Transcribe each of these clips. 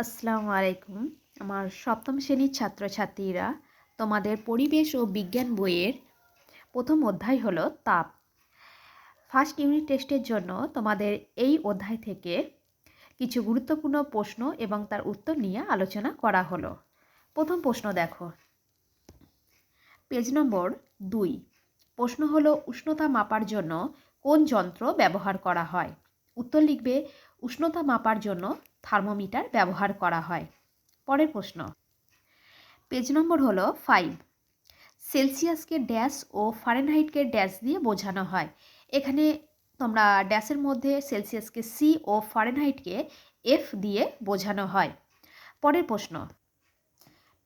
আসসালামু আলাইকুম। আমার সপ্তম শ্রেণির ছাত্রছাত্রীরা তোমাদের পরিবেশ ও বিজ্ঞান বইয়ের প্রথম অধ্যায় হলো তাপ। ফার্স্ট ইউনিট টেস্টের জন্য তোমাদের এই অধ্যায় থেকে কিছু গুরুত্বপূর্ণ প্রশ্ন এবং তার উত্তর নিয়ে আলোচনা করা হলো। প্রথম প্রশ্ন দেখো। পেজ নম্বর দুই। প্রশ্ন হলো উষ্ণতা মাপার জন্য কোন যন্ত্র ব্যবহার করা হয়? উত্তর লিখবে, উষ্ণতা মাপার জন্য থার্মোমিটার ব্যবহার করা হয়। পরের প্রশ্ন। পেজ নম্বর হলো ফাইভ সেলসিয়াসকে ড্যাশ ও ফারেনহাইটকে ড্যাশ দিয়ে বোঝানো হয়। এখানে তোমরা ড্যাশের মধ্যে সেলসিয়াসকে সি ও ফারেনহাইটকে এফ দিয়ে বোঝানো হয়। পরের প্রশ্ন।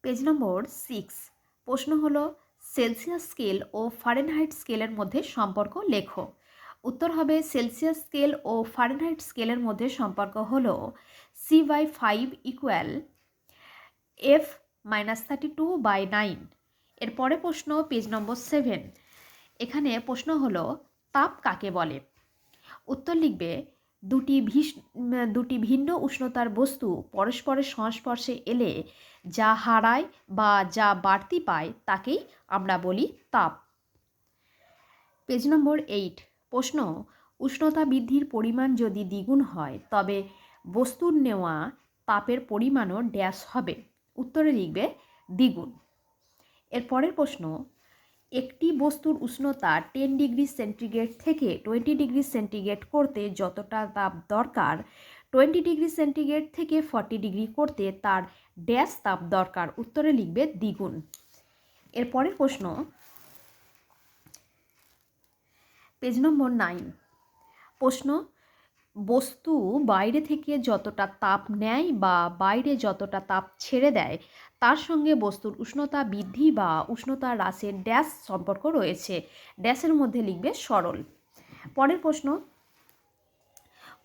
পেজ নম্বর সিক্স প্রশ্ন হলো সেলসিয়াস স্কেল ও ফারেনহাইট স্কেলের মধ্যে সম্পর্ক লেখো। উত্তর হবে সেলসিয়াস স্কেল ও ফারেনহাইট স্কেলের মধ্যে সম্পর্ক হলো C by five equal F minus thirty two by nine এরপরে প্রশ্ন পেজ নম্বর সেভেন এখানে প্রশ্ন হলো, তাপ কাকে বলে? উত্তর লিখবে, দুটি দুটি ভিন্ন উষ্ণতার বস্তু পরস্পরের সংস্পর্শে এলে যা হারায় বা যা বাড়তি পায় তাকেই আমরা বলি তাপ। পেজ নম্বর এইট প্রশ্ন, উষ্ণতা বৃদ্ধির পরিমাণ যদি দ্বিগুণ হয়, তবে বস্তুর নেওয়া তাপের পরিমাণও ড্যাশ হবে। উত্তরে লিখবে, দ্বিগুণ। এর পরের প্রশ্ন, একটি বস্তুর উষ্ণতা টেন ডিগ্রি সেন্টিগ্রেড থেকে টোয়েন্টি ডিগ্রি সেন্টিগ্রেড করতে যতটা তাপ দরকার, টোয়েন্টি ডিগ্রি সেন্টিগ্রেড থেকে ফর্টি ডিগ্রি করতে তার ড্যাশ তাপ দরকার। উত্তরে লিখবে, দ্বিগুণ। এর পরের প্রশ্ন পেজ নম্বর নাইন। প্রশ্ন, বস্তু বাইরে থেকে যতটা তাপ নেয় বা বাইরে যতটা তাপ ছেড়ে দেয়, তার সঙ্গে বস্তুর উষ্ণতা বৃদ্ধি বা উষ্ণতা হ্রাসের ড্যাশ সম্পর্ক রয়েছে। ড্যাশের মধ্যে লিখবে সরল। পরের প্রশ্ন,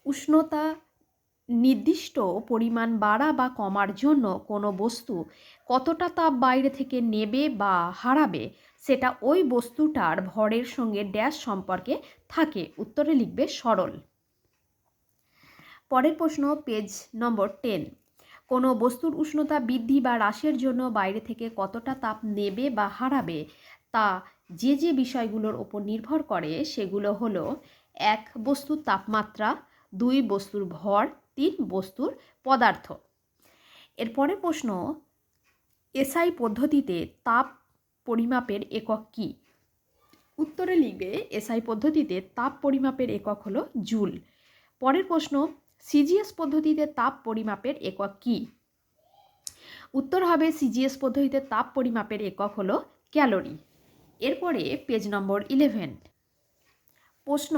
উষ্ণতা নির্দিষ্ট পরিমাণ বাড়া বা কমার জন্য কোনো বস্তু কতটা তাপ বাইরে থেকে নেবে বা হারাবে? সেটা ওই বস্তুটার ভরের সঙ্গে ড্যাশ সম্পর্কে থাকে। উত্তরে লিখবে সরল। পরের প্রশ্ন, পেজ নম্বর টেন। কোনো বস্তুর উষ্ণতা বৃদ্ধি বা হ্রাসের জন্য বাইরে থেকে কতটা তাপ নেবে বা হারাবে তা যে যে বিষয়গুলোর ওপর নির্ভর করে সেগুলো হলো এক বস্তুর তাপমাত্রা, দুই বস্তুর ভর, তিন বস্তুর পদার্থ। এরপরে প্রশ্ন, এসআই পদ্ধতিতে তাপ পরিমাপের একক কী? উত্তরে লিখবে এসআই পদ্ধতিতে তাপ পরিমাপের একক হলো জুল। পরের প্রশ্ন, সিজিএস পদ্ধতিতে তাপ পরিমাপের একক কী? উত্তর হবে সিজিএস পদ্ধতিতে তাপ পরিমাপের একক হলো ক্যালোরি। এরপরে পেজ নম্বর ইলেভেন প্রশ্ন,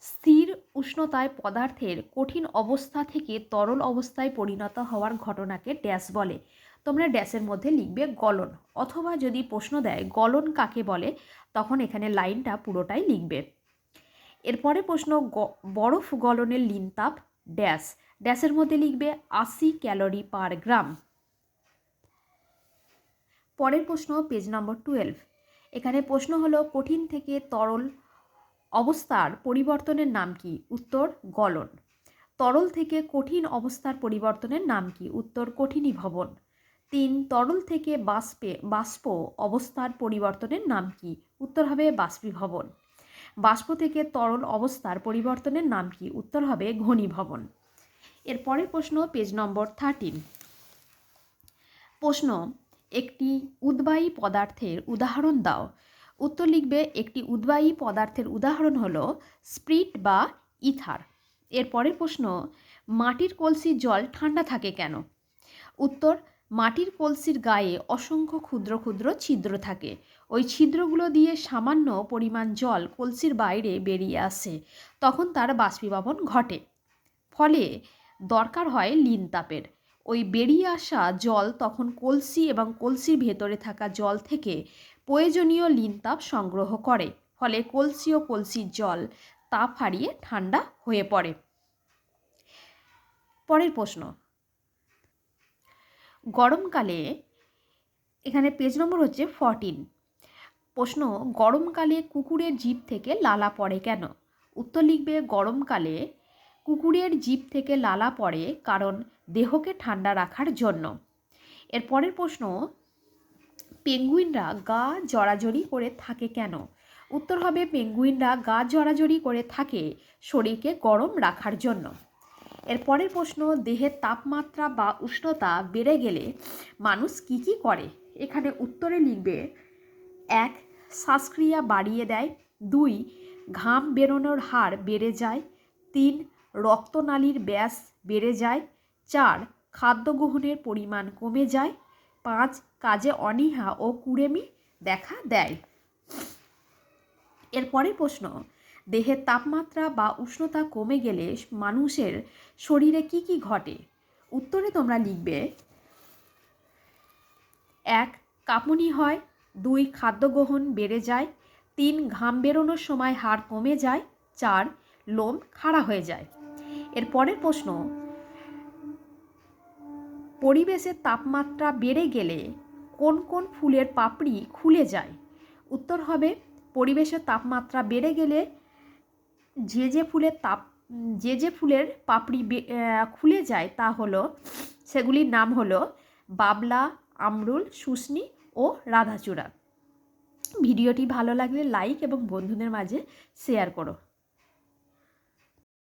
স্থির উষ্ণতায় পদার্থের কঠিন অবস্থা থেকে তরল অবস্থায় পরিণত হওয়ার ঘটনাকে ড্যাশ বলে। তোমরা ড্যাশের মধ্যে লিখবে গলন, অথবা যদি প্রশ্ন দেয় গলন কাকে বলে, তখন এখানে লাইনটা পুরোটাই লিখবে। এরপরে প্রশ্ন বরফ গলনের লিনতাপ, ড্যাশ, ড্যাশের মধ্যে লিখবে আশি ক্যালোরি পার গ্রাম। পরের প্রশ্ন, পেজ নম্বর টুয়েলভ, এখানে প্রশ্ন হলো, কঠিন থেকে তরল অবস্থার পরিবর্তনের নাম কি? উত্তর, গলন। তরল থেকে কঠিন অবস্থার পরিবর্তনের নাম কি? উত্তর, কঠিনীভবন। তিন তরল থেকে বাষ্পে, বাষ্প অবস্থার পরিবর্তনের নাম কি? উত্তর হবে বাষ্পীভবন। বাষ্প থেকে তরল অবস্থার পরিবর্তনের নাম কি? উত্তর হবে ঘনীভবন। এর পরের প্রশ্ন, পেজ নম্বর থার্টিন প্রশ্ন, একটি উদ্বায়ী পদার্থের উদাহরণ দাও। উত্তর লিখবে, একটি উদ্বায়ী পদার্থের উদাহরণ হল স্প্রিট বা ইথার। এর পরের প্রশ্ন, মাটির কলসির জল ঠান্ডা থাকে কেন? উত্তর মাটির কলসির গায়ে অসংখ্য ক্ষুদ্র ক্ষুদ্র ছিদ্র থাকে। ওই ছিদ্রগুলো দিয়ে সামান্য পরিমাণ জল কলসির বাইরে বেরিয়ে আসে। তখন তার বাষ্পীভবন ঘটে। ফলে দরকার হয় লিন তাপের। ওই বেরিয়ে আসা জল তখন কলসি এবং কলসির ভেতরে থাকা জল থেকে প্রয়োজনীয় লিন তাপ সংগ্রহ করে। ফলে কলসি ও কলসির জল তাপ হারিয়ে ঠান্ডা হয়ে পড়ে। পরের প্রশ্ন গরমকালে এখানে পেজ নম্বর হচ্ছে ফরটিন প্রশ্ন, গরমকালে কুকুরের জিভ থেকে লালা পড়ে কেন? উত্তর লিখবে, গরমকালে কুকুরের জিভ থেকে লালা পড়ে কারণ দেহকে ঠান্ডা রাখার জন্য। এর পরের প্রশ্ন, পেঙ্গুইনরা গা জড়াজড়ি করে থাকে কেন? উত্তর হবে, পেঙ্গুইনরা গা জড়াজড়ি করে থাকে শরীরকে গরম রাখার জন্য। এর পরের প্রশ্ন, দেহের তাপমাত্রা বা উষ্ণতা বেড়ে গেলে মানুষ কি কি করে? এখানে উত্তরে লিখবে, এক, শ্বাসক্রিয়া বাড়িয়ে দেয়, দুই, ঘাম বেরোনোর হার বেড়ে যায়, তিন, রক্তনালীর ব্যাস বেড়ে যায়, চার, খাদ্য গ্রহণের পরিমাণ কমে যায়, পাঁচ, কাজে অনীহা ও কুড়েমি দেখা দেয়। এরপরের প্রশ্ন দেহের তাপমাত্রা বা উষ্ণতা কমে গেলে মানুষের শরীরে কি কি ঘটে? উত্তরে তোমরা লিখবে, এক, কাঁপুনি হয়, দুই, খাদ্য গ্রহণ বেড়ে যায়, তিন, ঘাম বেরোনোর সময় হাড় কমে যায়, চার, লোম খাড়া হয়ে যায়। এর পরের প্রশ্ন, পরিবেশের তাপমাত্রা বেড়ে গেলে কোন কোন ফুলের পাপড়ি খুলে যায়? উত্তর হবে, পরিবেশের তাপমাত্রা বেড়ে গেলে যে যে ফুলের তাপ যে যে ফুলের পাপড়ি খুলে যায় তা হলো, সেগুলির নাম হলো বাবলা, আমরুল, শুশনি ও রাধাচূড়া। ভিডিওটি ভালো লাগলে লাইক এবং বন্ধুদের মাঝে শেয়ার করো।